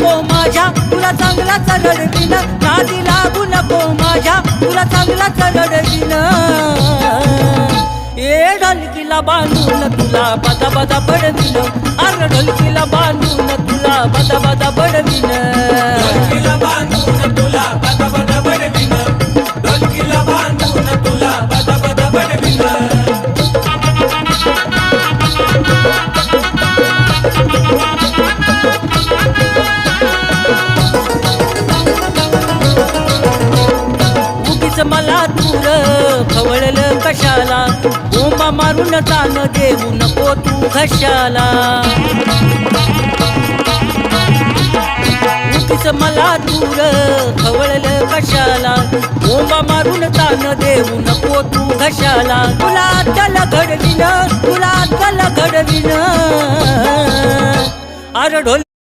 नको माझ्या तुला चांगलाच रडविन नादी लागू नको माझ्या तुला चांगलाच रडविन ए ढलकीला बांधून तुला बदा बदा बडविन अर ढलकीला बांधून तुला बदा बदा बडविन मला दूर खवळलं कशाला? बोंबा मारून तान देऊ नको तू घशाला. उगीच मला दूर खवळलं कशाला? बोंबा मारून तान देऊ नको तू घशाला. तुला अद्दल घडविन तुला त्याला घडविन अरे ढोल